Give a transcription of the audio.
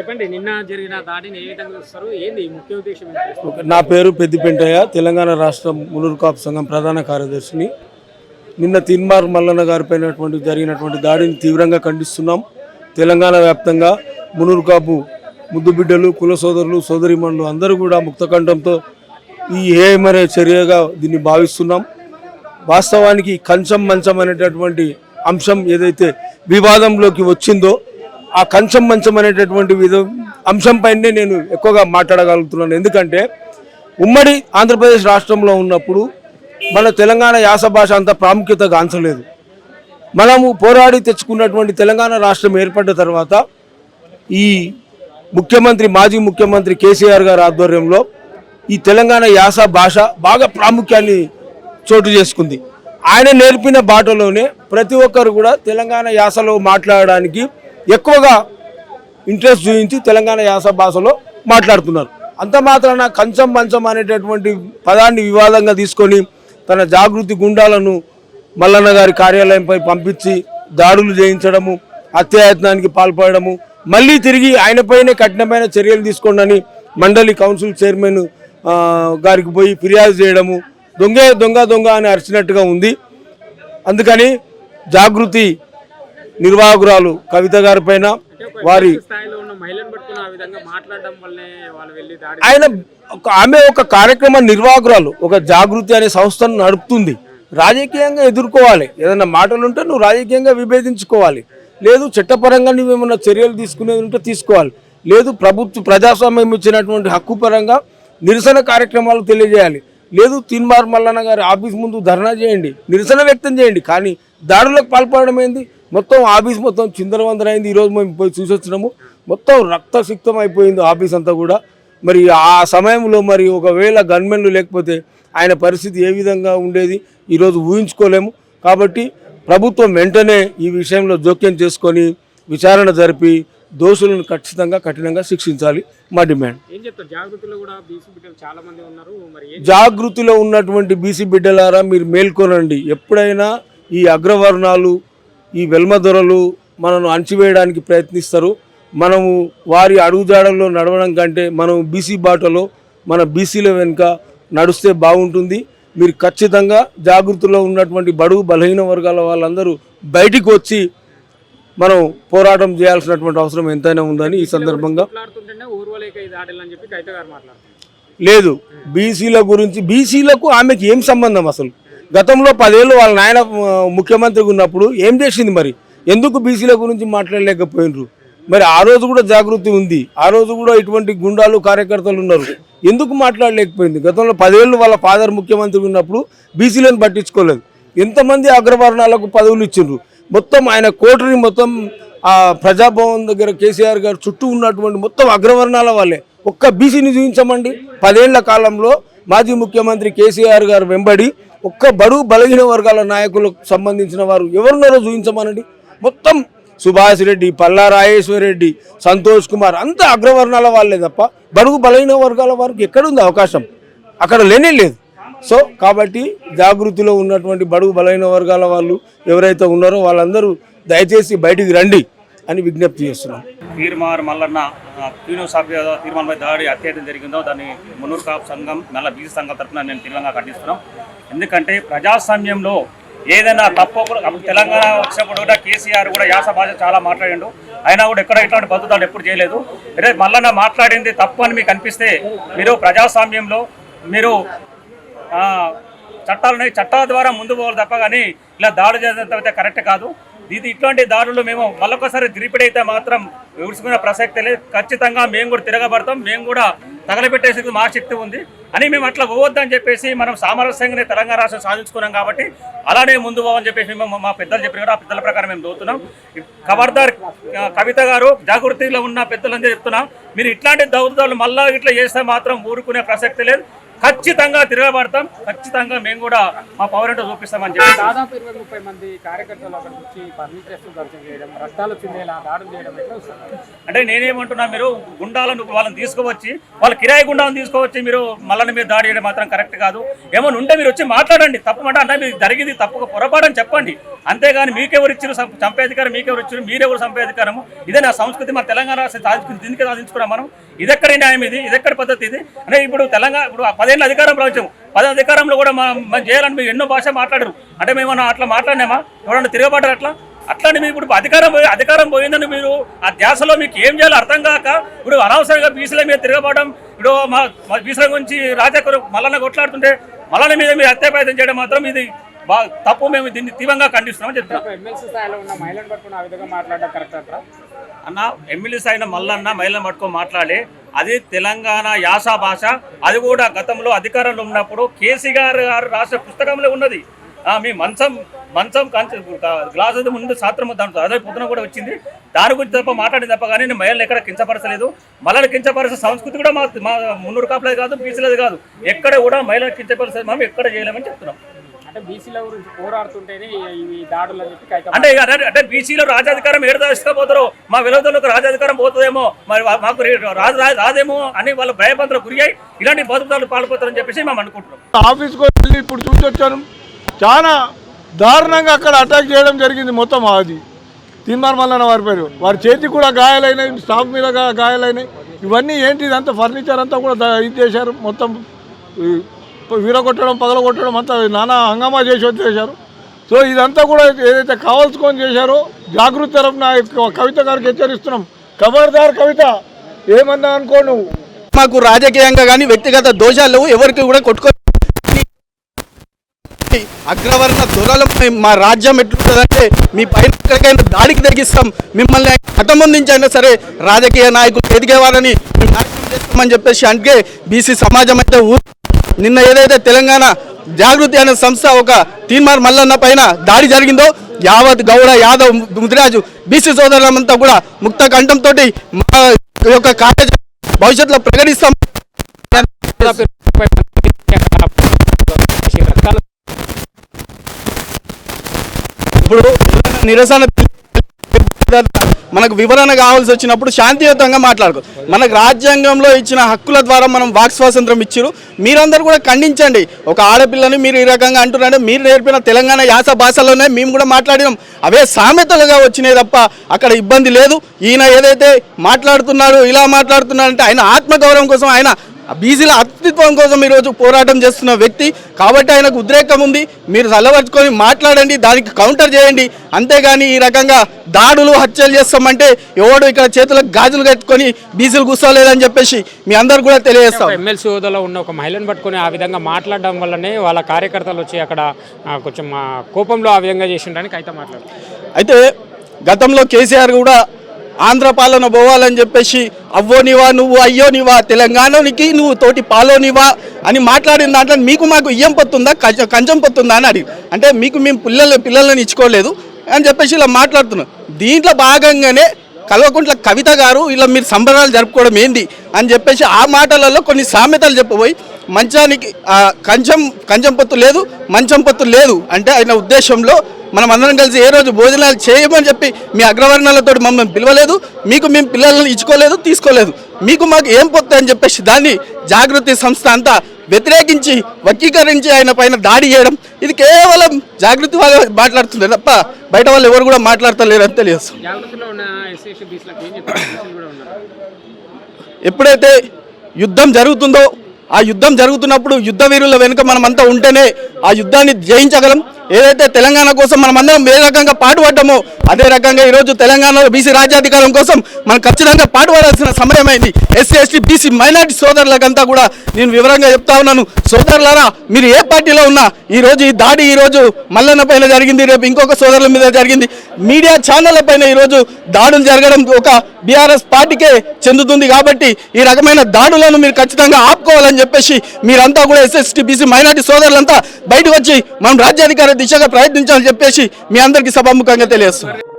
చెప్పండి నిన్న జరిగిన దాడిని ఏ విధంగా చూస్తారు? ఏంది ముఖ్య ఉద్దేశం నా పేరు పెద్దిపెంటయ్య తెలంగాణ రాష్ట్రం మునూరు కాపు సంఘం ప్రధాన కార్యదర్శిని. నిన్న తిన్మార్ మల్లన్న గారిపైనటువంటి జరిగినటువంటి దాడిని తీవ్రంగా ఖండిస్తున్నాం. తెలంగాణ వ్యాప్తంగా మునూరు కాపు ముద్దుబిడ్డలు కుల సోదరులు సోదరిమణులు అందరూ కూడా ముక్తకంఠంతో ఈ ఏమనే చర్యగా దీన్ని భావిస్తున్నాం. వాస్తవానికి కంచం మంచం అనేటటువంటి అంశం ఏదైతే వివాదంలోకి వచ్చిందో ఆ కంచం మంచం అనేటటువంటి విధం అంశంపైనే నేను ఎక్కువగా మాట్లాడగలుగుతున్నాను. ఎందుకంటే ఉమ్మడి ఆంధ్రప్రదేశ్ రాష్ట్రంలో ఉన్నప్పుడు మన తెలంగాణ యాస భాష అంత ప్రాముఖ్యత గాంచలేదు మనము పోరాడి తెచ్చుకున్నటువంటి తెలంగాణ రాష్ట్రం ఏర్పడ్డ తర్వాత ఈ ముఖ్యమంత్రి మాజీ ముఖ్యమంత్రి కేసీఆర్ గారి ఆధ్వర్యంలో ఈ తెలంగాణ యాస భాష బాగా ప్రాముఖ్యాన్ని చోటు చేసుకుంది. ఆయన నేర్పిన బాటలోనే ప్రతి ఒక్కరు కూడా తెలంగాణ యాసలో మాట్లాడడానికి ఎక్కువగా ఇంట్రెస్ట్ చూపించి తెలంగాణ యాస భాషలో మాట్లాడుతున్నారు. అంత మాత్రాన కంచం మంచం అనేటటువంటి పదాన్ని వివాదంగా తీసుకొని తన జాగృతి గుండాలను మల్లన్న గారి కార్యాలయంపై పంపించి దాడులు చేయించడము హత్యాయత్నానికి పాల్పడము మళ్ళీ తిరిగి ఆయనపైనే కఠినమైన చర్యలు తీసుకోండి మండలి కౌన్సిల్ చైర్మన్ గారికి పోయి ఫిర్యాదు చేయడము దొంగే దొంగ దొంగ అని అరిచినట్టుగా ఉంది. అందుకని జాగృతి నిర్వాహకురాలు కవిత గారి పైన వారి ఆయన ఒక- ఆమె ఒక కార్యక్రమ నిర్వాహకురాలు ఒక జాగృతి అనే సంస్థను నడుపుతుంది. రాజకీయంగా ఎదుర్కోవాలి. ఏదైనా మాటలు ఉంటే నువ్వు రాజకీయంగా విభేదించుకోవాలి. లేదు చట్టపరంగా నువ్వు ఏమైనా చర్యలు తీసుకునేది ఉంటే తీసుకోవాలి. లేదు ప్రభుత్వ ప్రజాస్వామ్యం ఇచ్చినటువంటి హక్కు పరంగా నిరసన కార్యక్రమాలు తెలియజేయాలి. లేదు తిన్మార్ మల్లన్న గారి ఆఫీస్ ముందు ధర్నా చేయండి. నిరసన వ్యక్తం చేయండి. కానీ దాడులకు పాల్పడడం ఏంది? మొత్తం ఆఫీస్ మొత్తం చిందరవందరైంది. ఈరోజు మేము పోయి చూసి వచ్చినాము మొత్తం రక్తసిక్తం అయిపోయింది ఆఫీస్ అంతా కూడా. మరి ఆ సమయంలో మరి ఒకవేళ గన్మెన్లు లేకపోతే ఆయన పరిస్థితి ఏ విధంగా ఉండేది ఈరోజు ఊహించుకోలేము. కాబట్టి ప్రభుత్వం వెంటనే ఈ విషయంలో జోక్యం చేసుకొని విచారణ జరిపి దోషులను ఖచ్చితంగా కఠినంగా శిక్షించాలి. మా డిమాండ్. ఏం చెప్తారు? జాగృతిలో కూడా బీసీ బిడ్డలు చాలా మంది ఉన్నారు. మరి ఏం జాగృతిలో ఉన్నటువంటి బీసీ బిడ్డలారా మీరు మేల్కొనండి. ఎప్పుడైనా ఈ అగ్రవర్ణాలు ఈ వెల్మదొరలు మనను అణచివేయడానికి ప్రయత్నిస్తారు. మనము వారి అడుగుజాడల్లో నడవడం కంటే మనం బీసీ బాటలో మన బీసీల వెనుక నడిస్తే బాగుంటుంది. మీరు ఖచ్చితంగా జాగృతిలో ఉన్నటువంటి బడుగు బలహీన వర్గాల వాళ్ళందరూ బయటికి వచ్చి మనం పోరాటం చేయాల్సినటువంటి అవసరం ఎంతైనా ఉందని ఈ సందర్భంగా లేదు బీసీల గురించి బీసీలకు ఆమెకి ఏం సంబంధం అసలు? గతంలో పదేళ్ళు వాళ్ళ నాయన ముఖ్యమంత్రిగా ఉన్నప్పుడు ఏం చేసింది మరి? ఎందుకు బీసీల గురించి మాట్లాడలేకపోయినరు? మరి ఆ రోజు కూడా జాగృతి ఉంది. ఆ రోజు కూడా ఇటువంటి గుండాలు కార్యకర్తలు ఉన్నారు. ఎందుకు మాట్లాడలేకపోయింది? గతంలో పదేళ్ళు వాళ్ళ ఫాదర్ ముఖ్యమంత్రి ఉన్నప్పుడు బీసీలను పట్టించుకోలేదు. ఎంతమంది అగ్రవర్ణాలకు పదవులు ఇచ్చిండ్రు? మొత్తం ఆయన కోటరి మొత్తం ఆ ప్రజాభవన్ దగ్గర కేసీఆర్ గారు చుట్టూ ఉన్నటువంటి మొత్తం అగ్రవర్ణాల వాళ్ళే. ఒక్క బీసీని చూపించమండి? పదేళ్ళ కాలంలో మాజీ ముఖ్యమంత్రి కేసీఆర్ గారు వెంబడి ఒక్క బడు బలహీన వర్గాల నాయకులకు సంబంధించిన వారు ఎవరున్నారో చూపించమనండి. మొత్తం సుభాష్ రెడ్డి పల్లా రాజేశ్వర రెడ్డి సంతోష్ కుమార్ అంతా అగ్రవర్ణాల వాళ్ళే తప్ప బడుగు బలహీన వర్గాల వారికి ఎక్కడుంది అవకాశం? అక్కడ లేనే లేదు. సో కాబట్టి జాగృతిలో ఉన్నటువంటి బడుగు బలహీన వర్గాల వాళ్ళు ఎవరైతే ఉన్నారో వాళ్ళందరూ దయచేసి బయటికి రండి. అని విజ్ఞప్తి చేస్తున్నాం. తీర్మార్ మల్లన్న ఆ, క్యూను తీర్మానంపై దాడి అత్యాయతం జరిగిందో దాన్ని మున్నూరు కాపు సంఘం నల్ల బీసీ సంఘం తరఫున నేను తీవ్రంగా ఖండిస్తున్నాం. ఎందుకంటే ప్రజాస్వామ్యంలో ఏదైనా తప్పు తెలంగాణ వచ్చినప్పుడు కూడా కేసీఆర్ కూడా యాస భాష చాలా మాట్లాడిండు. అయినా కూడా ఎక్కడ ఇట్లాంటి బతుకుతాడు ఎప్పుడు చేయలేదు. రేపు మల్లన్న మాట్లాడింది తప్పు అని మీకు అనిపిస్తే మీరు ప్రజాస్వామ్యంలో మీరు చట్టాలు చట్టాలని చట్టాల ద్వారా ముందు పోవాలి తప్ప కానీ ఇలా దాడి చేసేంత కరెక్ట్ కాదు. ఇది ఇట్లాంటి దారులు మేము మళ్ళొకసారి రిపీట్ అయితే మాత్రం విడుచుకునే ప్రసక్తి లేదు. ఖచ్చితంగా మేము కూడా తిరగబడతాం. మేము కూడా తగలబెట్టేసి మా శక్తి ఉంది. అని మేము అట్లా పోవద్దని చెప్పేసి మనం సామరస్యంగానే తెలంగాణ రాష్ట్రం సాధించుకున్నాం కాబట్టి అలానే ముందు పోవని చెప్పేసి మేము మా పెద్దలు చెప్పిన ఆ పెద్దల ప్రకారం మేము దోతున్నాం. ఖబర్దార్ కవిత గారు జాగృతిలో ఉన్న పెద్దలందరూ చెప్తున్నాం మీరు ఇట్లాంటి దౌర్దాలు మళ్ళా ఇట్లా చేస్తే మాత్రం ఊరుకునే ప్రసక్తి లేదు. ఖచ్చితంగా తిరగబడతాం. ఖచ్చితంగా మేము కూడా మా పౌరంటో చూపిస్తామని చెప్పి. దాదాపు ఇరవై ముప్పై మంది కార్యకర్తలు అక్కడికి వచ్చి చేయడం రక్తాలు చిందేలా దాడులు చేయడం ఎట్లా వస్తున్నారు అంటే నేనేమంటున్నా మీరు గుండాలను వాళ్ళని తీసుకువచ్చి వాళ్ళ కిరాయి గుండాలను తీసుకువచ్చి మీరు మళ్ళీ మీరు దాడి చేయడం మాత్రం కరెక్ట్ కాదు. ఏమైనా ఉంటే మీరు వచ్చి మాట్లాడండి. తప్పమంటే అంటే మీకు జరిగింది తప్పుగా పొరపాటని చెప్పండి. అంతేగాని మీకెవరు ఇచ్చారు? చంపేధికారం మీకెవరు ఇచ్చారు? మీరెవరు చంపేధికారము ఇదే నా సంస్కృతి. మన తెలంగాణ రాష్ట్రం సాధించుకుని దీనికి సాధించుకున్నాం మనం. ఇదెక్కడ న్యాయం ఇది? ఇదెక్కడ పద్ధతి ఇది? అంటే ఇప్పుడు తెలంగాణ ఇప్పుడు పదేళ్ళ అధికారం రాజ్యం పది అధికారంలో కూడా మనం మనం చేయాలని మీరు ఎన్నో భాష మాట్లాడరు. అంటే మేము అట్లా మాట్లాడినామా? ఎవరన్నా తిరగబడ్డారు అట్లా? అట్లాంటి మీరు ఇప్పుడు అధికారం పోయి అధికారం పోయిందని మీరు ఆ ధ్యాసలో మీకు ఏం చేయాలో అర్థం కాక ఇప్పుడు అనవసరంగా బీసీల మీద తిరగబడడం ఇప్పుడు మా బీసీల గురించి రాజాకరు మల్లన్న కొట్లాడుతుంటే మల్లన్న మీద మీరు హత్యాప్రయత్నం చేయడం మాత్రం ఇది తప్పు. మేము దీన్ని తీవ్రంగా ఖండిస్తున్నామని చెప్తున్నాం. ఒక ఎమ్మెల్సీ స్థాయిలో ఉన్న మహిళను పట్టుకుని ఆ విధంగా మాట్లాడడం కరెక్ట్ అంటారా అన్న ఎమ్మెల్యే అయిన మల్లన్న మహిళలను పట్టుకొని మాట్లాడి అది తెలంగాణ యాస భాష అది కూడా గతంలో అధికారంలో ఉన్నప్పుడు కేసీ గారు రాసిన పుస్తకంలో ఉన్నది. మీ మంచం మంచం కంచ గ్లాస్ ముందు శాస్త్రం దాంట్లో అదే పొద్దున కూడా వచ్చింది. దాని గురించి తప్ప మాట్లాడింది తప్ప కానీ నేను మహిళలు ఎక్కడ కించపరచలేదు. మహిళలు కించపరిచే సంస్కృతి కూడా మా మా మున్నూరు కాపులేదు కాదు పీసీలేదు కాదు. ఎక్కడ కూడా మహిళలు కించపరిచేది మనం ఎక్కడ చేయలేమని చెప్తున్నాం. అంటే బీసీల గురించి పోరాడుతుంటేనే ఈ- ఇవి దాడులు అని చెప్పి కైతం అంటే ఇక అదే- అంటే బీసీలో రాజాధికారం ఏడు తీసుకుపోతారో. మా విరోధులకు రాజాధికారం పోతుందేమో? మరి మాకు రే- రాదు రా- రాదేమో అని వాళ్ళ భయభంతులకు గురి అయి ఇలాంటి బతుకుతాలు పాల్పోతారని చెప్పేసి మేము అనుకుంటున్నాం. ఆఫీస్కి వెళ్ళి ఇప్పుడు చూసి వచ్చాను చాలా దారుణంగా అక్కడ అటాక్ చేయడం జరిగింది మొత్తం అది తీన్మార్ మల్లన్న వారి పేరు. వారి చేతికి కూడా గాయాలైనాయి స్టాఫ్ మీద గాయాలైనాయి. ఇవన్నీ ఏంటి? ఇదంతా ఫర్నిచర్ అంతా కూడా ఇది చేశారు. మొత్తం విరగొట్టడం పగలగొట్టడం అంతా నానా హంగామా చేసి వచ్చేసారు. సో ఇదంతా కూడా ఏదైతే కావాల్సుకొని చేశారో జాగృతి తరఫున కవిత గారికి హెచ్చరిస్తున్నాం. ఖబర్దార్ కవిత ఏమన్నా అనుకో నువ్వు. మాకు రాజకీయంగా కానీ వ్యక్తిగత దోషాలు లేవు ఎవరికి కూడా కొట్టుకో అగ్రవర్ణ దొరలు మా రాజ్యం ఎట్లుంటుందంటే మీ పైన ఎక్కడికైనా దాడికి తెగిస్తాం. మిమ్మల్ని హతమందించైనా సరే రాజకీయ నాయకులు ఎదిగేవారని నాశనం చేస్తామని చెప్పేసి అంటే బీసీ సమాజం అయితే ఊరు నిన్న ఏదైతే తెలంగాణ జాగృతి అనే సంస్థ ఒక తీన్మార్ మల్లన్న పైన దాడి జరిగిందో యావత్ గౌడ యాదవ్ ముదిరాజు బీసీ సోదరులమంతా కూడా ముక్త కంఠంతో మా యొక్క కార్య భవిష్యత్తులో ప్రకటిస్తాం. ఇప్పుడు నిరసన మనకు వివరణ కావాల్సి వచ్చినప్పుడు శాంతియుతంగా మాట్లాడుకో. మనకు రాజ్యాంగంలో ఇచ్చిన హక్కుల ద్వారా మనం వాక్ స్వాతంత్రం ఇచ్చారు మీరందరూ కూడా ఖండించండి. ఒక ఆడపిల్లని మీరు ఈ రకంగా అంటున్నారంటే మీరు నేర్పిన తెలంగాణ యాస భాషలోనే మేము కూడా మాట్లాడినాం. అవే సామెతలుగా వచ్చినాయి తప్ప అక్కడ ఇబ్బంది లేదు. ఈయన ఏదైతే మాట్లాడుతున్నాడు ఇలా మాట్లాడుతున్నాడంటే ఆయన ఆత్మగౌరవం కోసం ఆయన బీసీల అస్తిత్వం కోసం ఈరోజు పోరాటం చేస్తున్న వ్యక్తి. కాబట్టి ఆయనకు ఉద్రేకం ఉంది. మీరు చల్లబట్టుకొని మాట్లాడండి దానికి కౌంటర్ చేయండి. అంతేగాని ఈ రకంగా దాడులు హత్యలు చేస్తామంటే ఎవడు ఇక్కడ చేతులకు గాజులు కట్టుకొని బీసీలు కూర్చోలేదని చెప్పేసి మీ అందరు కూడా తెలియజేస్తాం. ఎమ్మెల్సీ హోదాలో ఉన్న ఒక మహిళను పట్టుకొని ఆ విధంగా మాట్లాడడం వల్లనే వాళ్ళ కార్యకర్తలు వచ్చి అక్కడ కొంచెం కోపంలో ఆ విధంగా చేసిండడానికి అయితే మాట్లాడు అయితే గతంలో కేసీఆర్ కూడా ఆంధ్ర పాలన పోవాలని చెప్పేసి అవ్వోనివా నువ్వు అయ్యోనివా తెలంగాణకి నువ్వు తోటి పాలోనివా అని మాట్లాడిన దాంట్లో మీకు మాకు ఇయ్యం పొత్తుందా కంచం కంచం పొత్తుందా అని అడిగి అంటే మీకు మేము పిల్లలు పిల్లలని ఇచ్చుకోలేదు అని చెప్పేసి ఇలా మాట్లాడుతున్నాం దీంట్లో భాగంగానే కల్వకుంట్ల కవిత గారు ఇలా మీరు సంబరాలు జరుపుకోవడం ఏంది? అని చెప్పేసి ఆ మాటలలో కొన్ని సామెతలు చెప్పబోయి మంచానికి కంచం కంచం పొత్తు లేదు మంచం పొత్తు లేదు అంటే ఆయన ఉద్దేశంలో మనం అందరం కలిసి ఏ రోజు భోజనాలు చేయమని చెప్పి మీ అగ్రవర్ణాలతో మమ్మల్ని పిలవలేదు మీకు మేము పిల్లలను ఇచ్చుకోలేదు తీసుకోలేదు. మీకు మాకు ఏం పొత్తు అని చెప్పేసి దాన్ని జాగృతి సంస్థ అంతా వ్యతిరేకించి వర్గీకరించి ఆయన పైన దాడి చేయడం ఇది కేవలం జాగృతి వాళ్ళు మాట్లాడుతున్నారు తప్ప బయట వాళ్ళు ఎవరు కూడా మాట్లాడతలేరు అని తెలియదు. ఎప్పుడైతే యుద్ధం జరుగుతుందో ఆ యుద్ధం జరుగుతున్నప్పుడు యుద్ధ వీరుల వెనుక మనమంతా ఉంటేనే ఆ యుద్ధాన్ని జయించగలం. ఏదైతే తెలంగాణ కోసం మనం అందరం ఏ రకంగా పాటుపడ్డామో అదే రకంగా ఈరోజు తెలంగాణలో బీసీ రాజ్యాధికారం కోసం మనం ఖచ్చితంగా పాటుపడాల్సిన సమయమైంది ఎస్సీ ఎస్టీ బీసీ మైనార్టీ సోదరులకంతా కూడా నేను వివరంగా చెప్తా ఉన్నాను. సోదరులారా మీరు ఏ పార్టీలో ఉన్నా ఈరోజు ఈ దాడి ఈ రోజు మల్లన్న పైన జరిగింది రేపు ఇంకొక సోదరుల మీద జరిగింది. మీడియా ఛానళ్ళ పైన ఈరోజు దాడులు జరగడం ఒక బీఆర్ఎస్ పార్టీకే చెందుతుంది కాబట్టి ఈ రకమైన దాడులను మీరు ఖచ్చితంగా ఆపుకోవాలని చెప్పేసి మీరంతా కూడా ఎస్ఎస్టీ బీసీ మైనార్టీ సోదరులంతా బయటకు వచ్చి మనం రాజ్యాధికార దిశగా ప్రయత్నించాలని చెప్పేసి మీ అందరికీ సభాముఖంగా తెలియజేస్తున్నాను